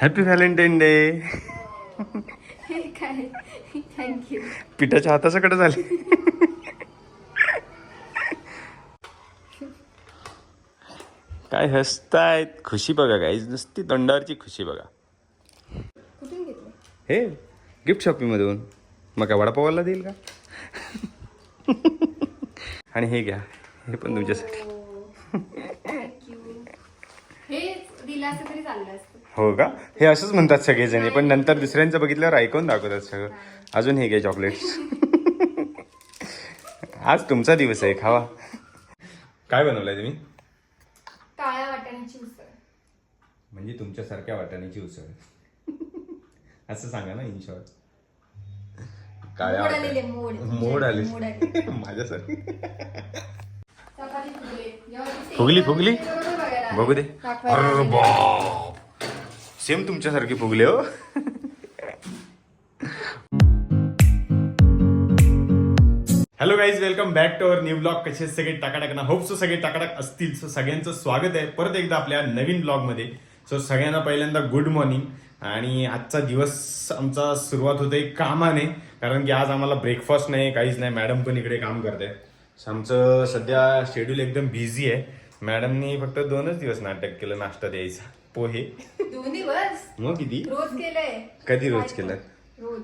Happy Valentine day काय? Thank you पिठाच्या हातासकडे झाले. काय हसतायत? खुशी बघा काय नुसती तोंडावरची खुशी बघा. हे गिफ्ट शॉपिंगमधून मग काय वडापावाला देईल का? आणि हे घ्या. हे पण तुमच्यासाठी. हे का? हे असंच म्हणतात सगळेजणी. पण नंतर दुसऱ्यांचं बघितल्यावर ऐकून दाखवतात सगळं. अजून हे घ्या चॉकलेट्स आज तुमचा दिवस आहे खावा. काय बनवलंय तुम्ही? काळ्या वाटाण्याची उसळ. म्हणजे तुमच्यासारख्या वाटाण्याची उसळ. असं सांगा ना इन शॉर्ट काळ्या वाटाणे- मोड. आले. माझ्यासारखी. फुगले. फुगली. बघू दे. अरे. बाप. सेम तुमच्यासारखे फुगले हो. Hello guys welcome back to our new blog कसे सगळे टाकाटाक ना? होप सो सगळे टाकाटाक असतील. सो सगळ्यांचं स्वागत आहे. परत एकदा आपल्या नवीन ब्लॉगमध्ये सो सगळ्यांना पहिल्यांदा गुड मॉर्निंग आणि आजचा दिवस आमचा सुरुवात होते कामाने. कारण की आज आम्हाला ब्रेकफास्ट नाही काहीच नाही. मॅडम पण इकडे काम करते So आमचं सध्या शेड्यूल एकदम बिझी आहे. मॅडमनी फक्त दोनच दिवस नाटक केलं नाश्ता द्यायचा. पोहे. दोन दिवस मग किती? रोज केलंय. कधी रोज केलं रोज.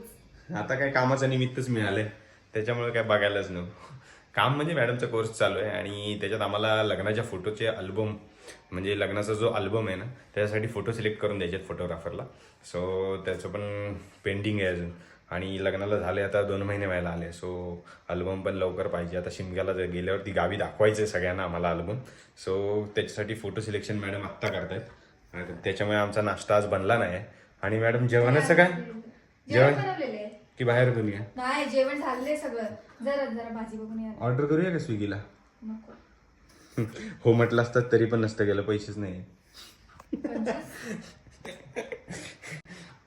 आता काय कामाचं निमित्तच मिळालंय. त्याच्यामुळे काय बघायलाच नको. काम म्हणजे मॅडमचा कोर्स चालू आहे आणि त्याच्यात आम्हाला लग्नाच्या फोटोचे अल्बम म्हणजे लग्नाचा जो अल्बम आहे ना त्याच्यासाठी फोटो सिलेक्ट करून द्यायचे आहेत फोटोग्राफरला सो त्याचं पण पेंडिंग आहे अजून. आणि लग्नाला झाले आता दोन महिने व्हायला आले. सो अल्बम पण लवकर पाहिजे. आता शिमग्याला जर गेल्यावरती गावी दाखवायचं आहे सगळ्यांना आम्हाला अल्बम सो त्याच्यासाठी फोटो सिलेक्शन मॅडम आत्ता करतायत. आणि त्याच्यामुळे आमचा नाश्ता आज बनला नाही. आणि मॅडम जेवणाचं काय? जेवण बनवलेले की बाहेर बनूया नाही जेवण झालंय सगळं. जरा जरा भाजी बघून या ऑर्डर करूया का स्विगीला? नको. हो म्हटलं असतात तरी पण नसतं गेलं पैसेच नाही.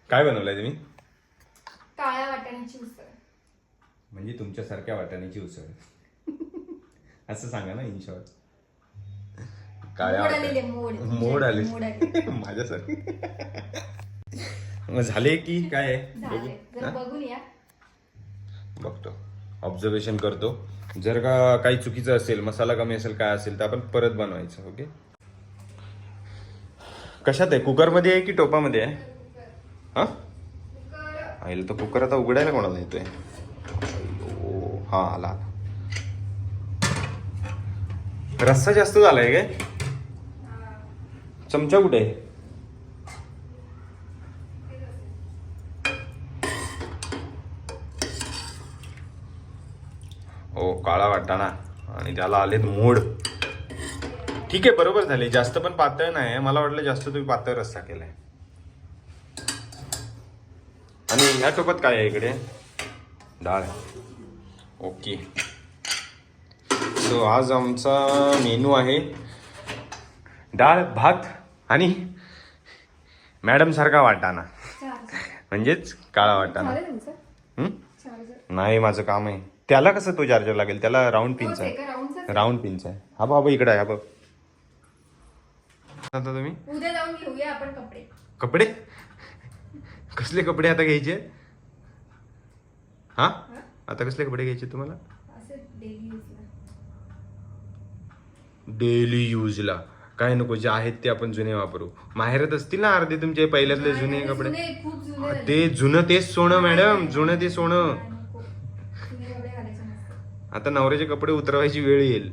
काय बनवलंय तुम्ही? काळ्या वाटाण्याची उसळ. म्हणजे तुमच्यासारख्या वाटाण्याची उसळ. असं सांगा ना इन शॉर्ट काळ्या मोड आले. माझ्यासारखी. मग झाले की काय? आहे बघू. बघतो. ऑब्झर्वेशन करतो. जर का काही चुकीचं असेल मसाला कमी असेल काय असेल तर आपण परत बनवायचं ओके? कशात आहे? कुकरमध्ये आहे की टोपामध्ये आहे? हा? आईल तर कुकर आता उघडायला कोणाला येतोय? हा आला आला. रस्सा जास्त झालाय काय? चमचा कुठे आहे? हो काळा वाटाणा. आणि त्याला आलेत मोड. ठीक आहे बरोबर झाले. जास्त पण पातळ नाही मला वाटलं जास्त तुम्ही पातळ रस्सा केलाय. आणि ह्या टोपात काय आहे इकडे? डाळ. ओके. सो आज आमचा मेनू आहे डाळ भात आणि मॅडम सारखा वाटाणा. म्हणजेच काळा वाटाणा. हं? नाही माझं काम आहे. त्याला कसं तो चार्जर लागेल? त्याला राऊंड पिनचा तोच आहे. राऊंड पिनचा आहे. हा बाबा इकडे आहे हा बघ. आता तुम्ही? उद्या जाऊन घेऊया आपण कपडे. कपडे? कसले कपडे आता घ्यायचे? हा? आता कसले कपडे घ्यायचे तुम्हाला? डेली यूजला. काय नको जे आहेत ते आपण जुने वापरू. माहेरात असतील ना अर्धे तुमचे पहिल्यातले जुने कपडे. ते जुनं तेच सोनं मॅडम जुनं ते सोनं. आता नवऱ्याचे कपडे उतरवायची वेळ येईल.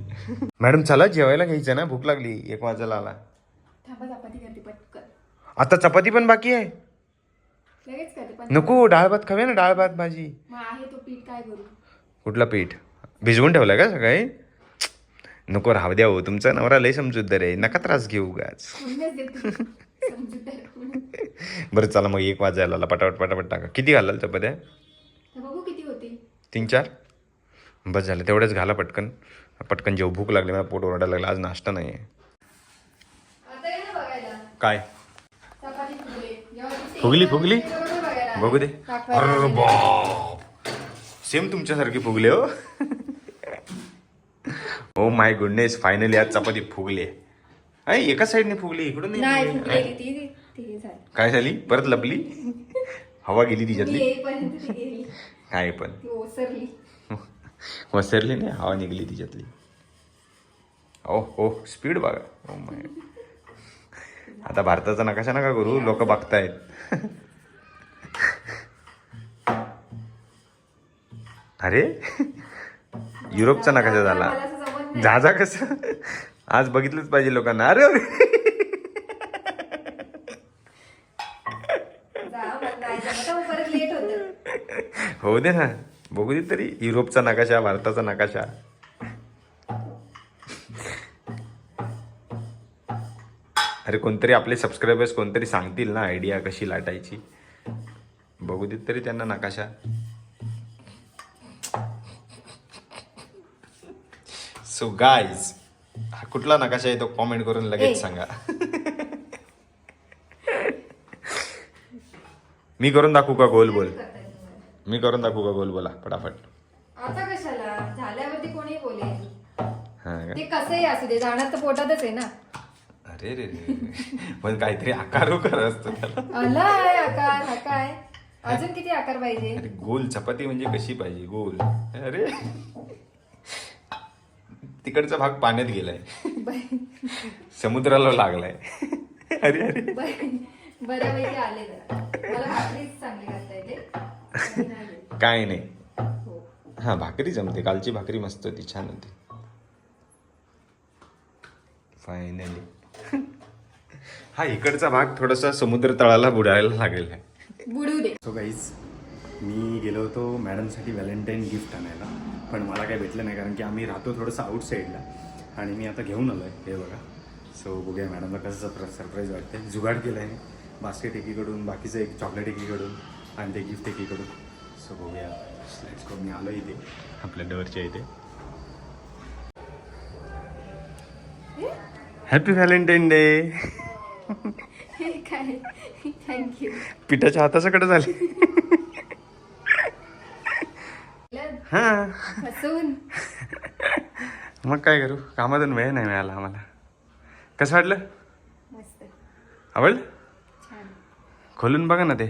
मॅडम चला जेवायला घ्यायचं ना भूक लागली एक वाजायला आला. आता चपाती पण बाकी आहे. नको डाळ भात खावे ना डाळ भात भाजी. कुठला पीठ? भिजवून ठेवलाय का सकाळी? नको राहू द्या हो तुमचा नवरा लय समजूतदार आहे. नका त्रास घेऊ म्हणून. बरं चला मग एक वाजायला आला. पटापट पटापट टाका. किती घालाल चपात्या तीन चार? बस झालं तेवढंच घाला पटकन. पटकन जेव भूक लागली मला पोट ओरडायला लागला. आज नाश्ता नाही आहे काय? फुगले. फुगली, बघू दे. अरे. बाप. सेम तुमच्यासारखे फुगले हो. ओ माय गुडनेस फायनली आज चपाती फुगली. आहे एका साईडने फुगली इकडून नाही. किती ते झालं. काय झाली? परत लपली? हवा गेली तिच्यातली? येईपर्यंत ती गेली. काय पण. ती ओसरली. वसरली नाही हवा निघली तिच्यातली. ओ हो स्पीड बघा. ओ माय आता भारताचा नकाशा नका करू लोक बघतायत. अरे? युरोपचा नकाशा झाला. मला असं जमत नाही. जा जा कसं? आज बघितलंच पाहिजे लोकांना. अरे अरे. होऊ दे ना. बघू दे तरी. युरोपचा नकाशा भारताचा नकाशा. अरे कोणतरी आपले सबस्क्रायबर्स कोणतरी सांगतील ना आयडिया कशी लाटायची? बघू देत तरी त्यांना नकाशा. सो गाईज हा कुठला नकाशा आहे तो कॉमेंट करून लगेच. सांगा. मी करून दाखवू का गोल बोल. मी करून दाखवू का गोल बोला पटापट आता कशाला? झाल्यावरती कोणी बोलेल. हा का? ते कसंही असू दे जाणार तर पोटातच आहे ना. अरे रे रे रे. पण काहीतरी आकार उकार असतो त्याला. आलाय आकार हा काय? अजून किती आकार पाहिजे? अरे गोल चपाती म्हणजे कशी पाहिजे? गोल. अरे. तिकडचा भाग पाण्यात गेलाय. समुद्राला लागलाय. अरे अरे. ब- बऱ्यापैकी आले जरा. मला भाकरीच चांगली करता येते. बाकी नाही येत. काय नाही. हो. हा भाकरी जमते. कालची भाकरी मस्त होती. छान होती. फायनली हा इकडचा भाग थोडासा समुद्र तळाला बुडायला लागलेला आहे. बुडू दे. सो गाईज मी गेलो होतो मॅडमसाठी व्हॅलेंटाईन गिफ्ट आणायला. पण मला काय भेटलं नाही कारण की आम्ही राहतो थोडंसं आउटसाईडला आणि मी आता घेऊन आलो आहे हे बघा. सो बघूया मॅडमला कसं सरप्रा सरप्राईज वाटते जुगाड केलं आहे बास्केट एकीकडून बाकीचं एक चॉकलेट एकीकडून आणि ते गिफ्ट एकीकडून. सो बघूया. लेट्स गो मी आलो इथे आपल्या डवरच्या इथे. हॅपी व्हॅलेंटाईन डे काय? थँक्यू पिठाच्या हातासकडे झाले. हा. हसून. मग काय करू? कामातून वेळ नाही मिळाला आम्हाला. कसं वाटलं? मस्त. आवडलं? छान. खोलून बघा ना ते.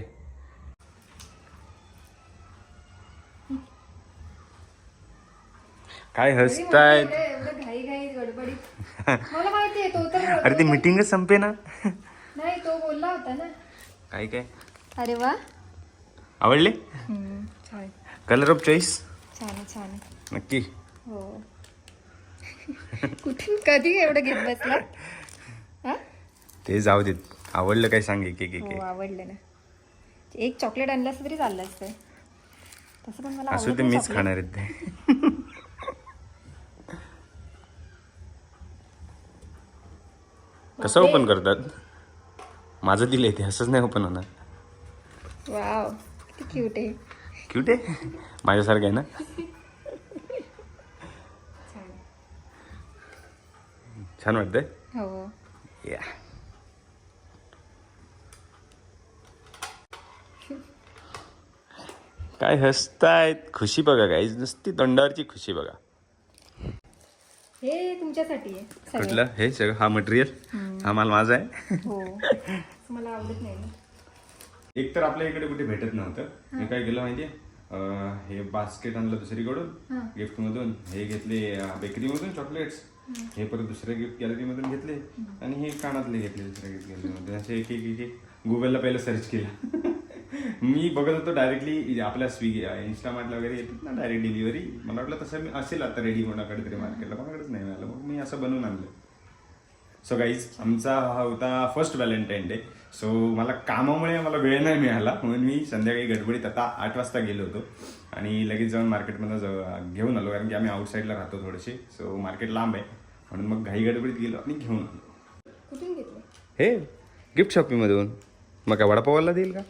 काय हसतायत. अरे, एवढं घाई घाई गडबडीत. मला माहितीये तो तर अरे ती मिटिंगच संपे ना. नाही तो बोलला होता ना. काय काय? अरे वा. आवडले? कलर ऑफ चॉईस छान छान. नक्की. हो. कुठून कधी एवढं घेत बसला? हा? ते जाऊ देत. आवडलं काय सांग एक एक एक हो आवडलं ना. एक चॉकलेट आणलं असतं तरी चाललं असतं. तसं पण मला असू ते मीच. खाणार आहेत ते. कसं. ओपन करतात? माझं दिलंय ते असंच नाही ओपन होणार. वाव किती क्यूट आहे. क्यूट आहे. माझ्यासारखं आहे ना? छान वाटतंय? हो. या काय हसतायत? खुशी बघा गाईज नुसती तोंडावरची खुशी बघा. हे तुमच्यासाठी आहे सगळं. कुठलं? हे सगळं? हा मटेरियल हा माल माझा आहे? हो. मला आवडत नाही ना. एक तर आपल्या इकडे कुठे भेटत नव्हतं. मी काय केलं माहितीये? अं, हे बास्केट आणलं दुसरीकडून गिफ्ट मधून हे घेतले बेकरी मधून चॉकलेट्स हे परत दुसऱ्या गिफ्ट गॅलरी मधून घेतले आणि हे कानातले घेतले दुसऱ्या गिफ्ट गॅलरी मधून. असे एक एक एक एक गुगलला पहिलं सर्च केलं. मी बघत होतो डायरेक्टली आपल्या स्विगी इंस्टामार्टला वगैरे येतात ना डायरेक्ट डिलिव्हरी मला वाटलं तसं मी असेल आता रेडी कोणाकडे तरी मार्केटला कोणाकडेच नाही मिळालं. मग मी असं बनवून आणलं. सो गाईज आमचा हा होता फर्स्ट व्हॅलेंटाईन डे सो मला कामामुळे मला वेळ नाही मिळाला. म्हणून मी संध्याकाळी गडबडीत आता आठ वाजता गेलो होतो. आणि लगेच जाऊन मार्केटमध्ये जाऊ- घेऊन आलो. कारण की आम्ही आउटसाईडला राहतो थोडेसे. सो मार्केट लांब आहे. म्हणून मग घाई गडबडीत गेलो आणि घेऊन आलो. कुठून घेतलं? हे गिफ्ट शॉपिंगमधून मग काय वडापावाला देईल का?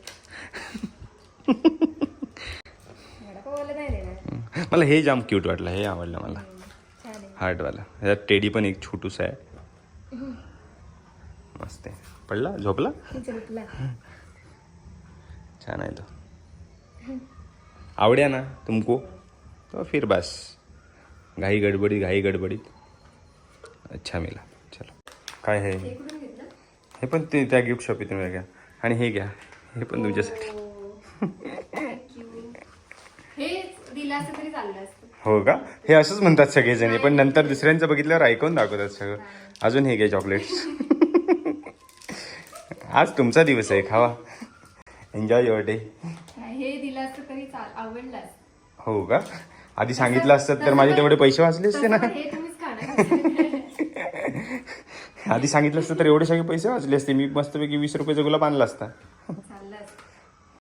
वडापावाला नाही देणार. मला हे जाम क्यूट वाटलं. हे आवडलं मला. हार्टवाला ह्याच्यात टेडी पण एक छोटूस आहे. मस्त आहे पडला? झोपला? झोपला. छान आहे तो. आवड्या ना तुमको? तो फिर बस. घाई गडबडीत घाई गडबडीत अच्छा मिला. चलो. काय है? हे पण ते त्या गिफ्ट शॉपीतून घ्या आणि हे घ्या. हे पण तुमच्यासाठी. हे हो का? हे असंच म्हणतात सगळेजणी. पण नंतर दुसऱ्यांचं बघितल्यावर ऐकून दाखवतात सगळं. अजून हे घे चॉकलेट्स आज तुमचा दिवस आहे खावा. एन्जॉय युअर डे हे दिलं असतं तरी चाल हो का? आधी सांगितलं असतं तर माझे तेवढे पैसे वाचले असते ना. हे तुम्हीच खाणार. आधी सांगितलं असतं तर एवढे सगळे पैसे वाचले असते. मी मस्तपैकी वीस रुपयाचा गुलाब आणला असता.